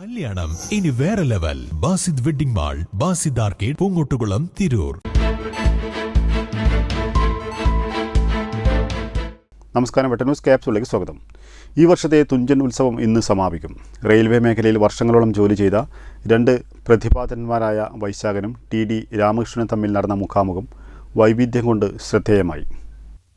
കല്യാണം. ഇനി വേറെ level. Basid wedding mall Basid arcade Poongottukulam Tirur. നമസ്കാരം വെട്ട ന്യൂസ് ക്യാപ്സിലേക്ക് സ്വാഗതം. ഈ വർഷത്തെ തുഞ്ചൻ ഉത്സവം ഇന്ന് സമാപിക്കും. റെയിൽവേ മേഖലയിൽ വർഷങ്ങളോളം ജോലി ചെയ്ത രണ്ട് പ്രതിഭാതന്മാരായ വൈശാഖനും ടി ഡി രാമകൃഷ്ണനും തമ്മിൽ നടന്ന മുഖാമുഖം വൈവിധ്യം കൊണ്ട് ശ്രദ്ധേയമായി.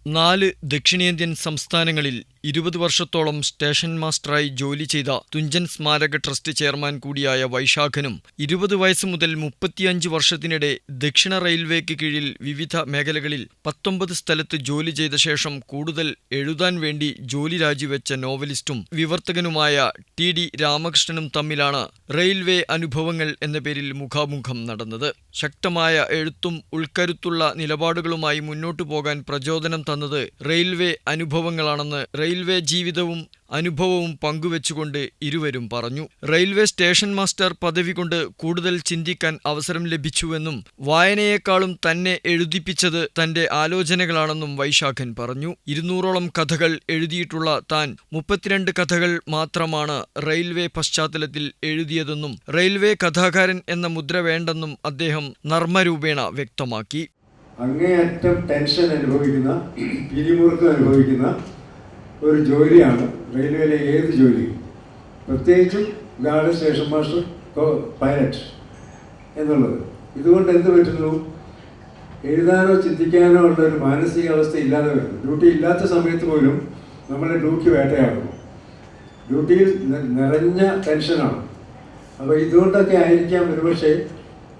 നാല് ദക്ഷിണേന്ത്യൻ സംസ്ഥാനങ്ങളിൽ ഇരുപത് വർഷത്തോളം സ്റ്റേഷൻ മാസ്റ്ററായി ജോലി ചെയ്ത തുഞ്ചൻ സ്മാരക ട്രസ്റ്റ് ചെയർമാൻ കൂടിയായ വൈശാഖനും ഇരുപത് വയസ്സ് മുതൽ മുപ്പത്തിയഞ്ച് വർഷത്തിനിടെ ദക്ഷിണ റെയിൽവേക്ക് കീഴിൽ വിവിധ മേഖലകളിൽ പത്തൊമ്പത് സ്ഥലത്ത് ജോലി ചെയ്ത ശേഷം കൂടുതൽ എഴുതാൻ വേണ്ടി ജോലി രാജിവെച്ച നോവലിസ്റ്റും വിവർത്തകനുമായ ടി ഡി രാമകൃഷ്ണനും തമ്മിലാണ് റെയിൽവേ അനുഭവങ്ങൾ എന്ന പേരിൽ മുഖാമുഖം നടന്നത്. ശക്തമായ എഴുത്തും ഉൾക്കരുത്തുള്ള നിലപാടുകളുമായി മുന്നോട്ടു പോകാൻ പ്രചോദനം തന്നത് റെയിൽവേ അനുഭവങ്ങളാണെന്ന് റെയിൽവേ ജീവിതവും അനുഭവവും പങ്കുവെച്ചുകൊണ്ട് ഇരുവരും പറഞ്ഞു. റെയിൽവേ സ്റ്റേഷൻ മാസ്റ്റർ പദവി കൊണ്ട് കൂടുതൽ ചിന്തിക്കാൻ അവസരം ലഭിച്ചുവെന്നും വായനയേക്കാളും തന്നെ എഴുതിപ്പിച്ചത് തന്റെ ആലോചനകളാണെന്നും വൈശാഖൻ പറഞ്ഞു. ഇരുന്നൂറോളം കഥകൾ എഴുതിയിട്ടുള്ള താൻ മുപ്പത്തിരണ്ട് കഥകൾ മാത്രമാണ് റെയിൽവേ പശ്ചാത്തലത്തിൽ എഴുതിയതെന്നും റെയിൽവേ കഥാകാരൻ എന്ന മുദ്ര വേണ്ടെന്നും അദ്ദേഹം നർമ്മരൂപേണ വ്യക്തമാക്കി. അങ്ങേയറ്റം ടെൻഷൻ അനുഭവിക്കുന്ന പിരിമുറുക്കം അനുഭവിക്കുന്ന ഒരു ജോലിയാണ്. റെയിൽവേയിലെ ഏത് ജോലി? പ്രത്യേകിച്ചും ഗാർഡ് സ്റ്റേഷൻ മാസ്റ്റർ പൈലറ്റ് എന്നുള്ളത്. ഇതുകൊണ്ട് എന്ത് പറ്റുന്നു? എഴുതാനോ ചിന്തിക്കാനോ ഉള്ള ഒരു മാനസികാവസ്ഥ ഇല്ലാതെ വരുന്നു. ഡ്യൂട്ടി ഇല്ലാത്ത സമയത്ത് പോലും നമ്മളെ ഡ്യൂട്ടി വേട്ടയാടുന്നു. ഡ്യൂട്ടിയിൽ നിറഞ്ഞ ടെൻഷനാണ്. അപ്പോൾ ഇതുകൊണ്ടൊക്കെ ആയിരിക്കാം ഒരുപക്ഷെ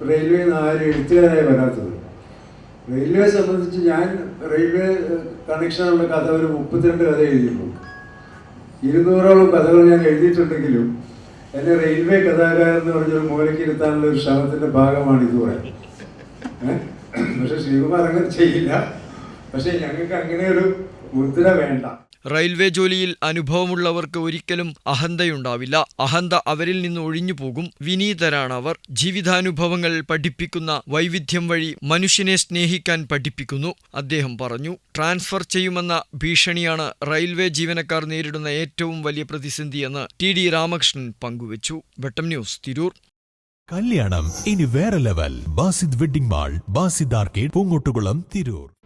റെയിൽവേയിൽ നിന്ന് ആരും എഴുത്തുകാരായി വരാത്തത്. റെയിൽവേ സംബന്ധിച്ച് ഞാൻ റെയിൽവേ കണക്ഷനുള്ള കഥ ഒരു മുപ്പത്തിരണ്ട് കഥ എഴുതിയിട്ടുള്ളൂ ഇരുന്നൂറോളം കഥകൾ ഞാൻ എഴുതിയിട്ടുണ്ടെങ്കിലും എന്നെ റെയിൽവേ കഥാകാരൻ എന്ന് പറഞ്ഞൊരു മൂലക്കിരുത്താനുള്ള ഒരു ശ്രമത്തിന്റെ ഭാഗമാണ് ഇതുവരെ? പക്ഷെ ശ്രീകുമാർ അങ്ങനെ ചെയ്യില്ല. പക്ഷെ ഞങ്ങൾക്ക് അങ്ങനെ ഒരു മുദ്ര വേണ്ട. റെയിൽവേ ജോലിയിൽ അനുഭവമുള്ളവർക്ക് ഒരിക്കലും അഹന്തയുണ്ടാവില്ല. അഹന്ത അവരിൽ നിന്ന് ഒഴിഞ്ഞു പോകും വിനീതരാണവർ ജീവിതാനുഭവങ്ങൾ പഠിപ്പിക്കുന്ന വൈവിധ്യം വഴി മനുഷ്യനെ സ്നേഹിക്കാൻ പഠിപ്പിക്കുന്നു. അദ്ദേഹം പറഞ്ഞു ട്രാൻസ്ഫർ ചെയ്യുമെന്ന ഭീഷണിയാണ് റെയിൽവേ ജീവനക്കാർ നേരിടുന്ന ഏറ്റവും വലിയ പ്രതിസന്ധിയെന്ന് ടി ഡി രാമകൃഷ്ണൻ പങ്കുവച്ചു. വെട്ടം ന്യൂസ് തിരൂർ. കല്യാണം ഇനി വേറെ level. Basid wedding mall Basid arcade Poongottukulam Tirur.